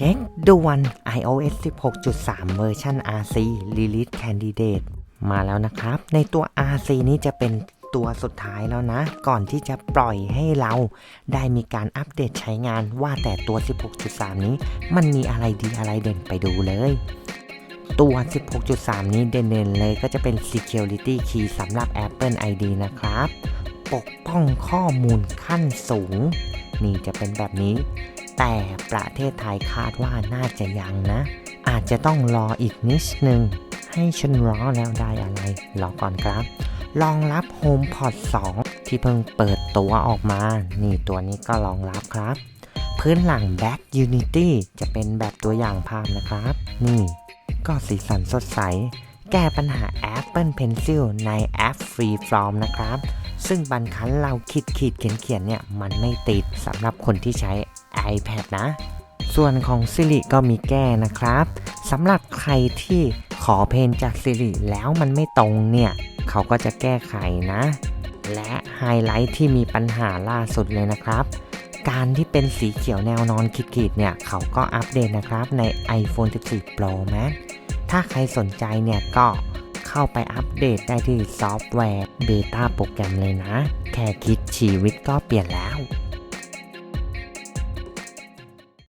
เช็คด่วน iOS 16.3 เวอร์ชัน RC Release Candidate มาแล้วนะครับ ในตัว RC นี้จะเป็นตัวสุดท้ายแล้วนะ ก่อนที่จะปล่อยให้เราได้มีการอัปเดตใช้งานว่าแต่ตัว 16.3 นี้ มันมีอะไรดีอะไรเด่นไปดูเลย ตัว 16.3 นี้เด่นๆเลยก็จะเป็น Security Key สำหรับ Apple ID นะครับ ปกป้องข้อมูลขั้นสูง นี่จะเป็นแบบนี้ แต่ประเทศไทยคาดว่าน่าจะยังนะ อาจจะต้องรออีกนิดนึง ให้ฉันรอแล้วได้อะไร รอก่อนครับ รองรับ HomePod 2 ที่เพิ่งเปิดตัวออกมา นี่ตัวนี้ก็รองรับครับ พื้นหลัง Back Unity จะเป็นแบบตัวอย่างภาพนะครับ นี่ ก็สีสันสดใส แก้ปัญหา Apple Pencil ในแอป Freeform นะครับซึ่งบางครั้งเราคิดขีดเขียนเขียนเนี่ย มันไม่ติดสำหรับคนที่ใช้ iPad นะ ส่วนของ Siri ก็มีแก้นะครับสำหรับใครที่ขอเพลงจาก Siri แล้วมันไม่ตรงเนี่ย เขาก็จะแก้ไขนะ และไฮไลท์ที่มีปัญหาล่าสุดเลยนะครับ การที่เป็นสีเขียวแนวนอนขีดๆเนี่ย เขาก็อัปเดตนะครับใน iPhone 14 Pro Max ถ้าใครสนใจเนี่ยก็เข้าไปอัปเดตได้ที่ซอฟต์แวร์เบต้าโปรแกรมเลยนะ แค่คิดชีวิตก็เปลี่ยนแล้ว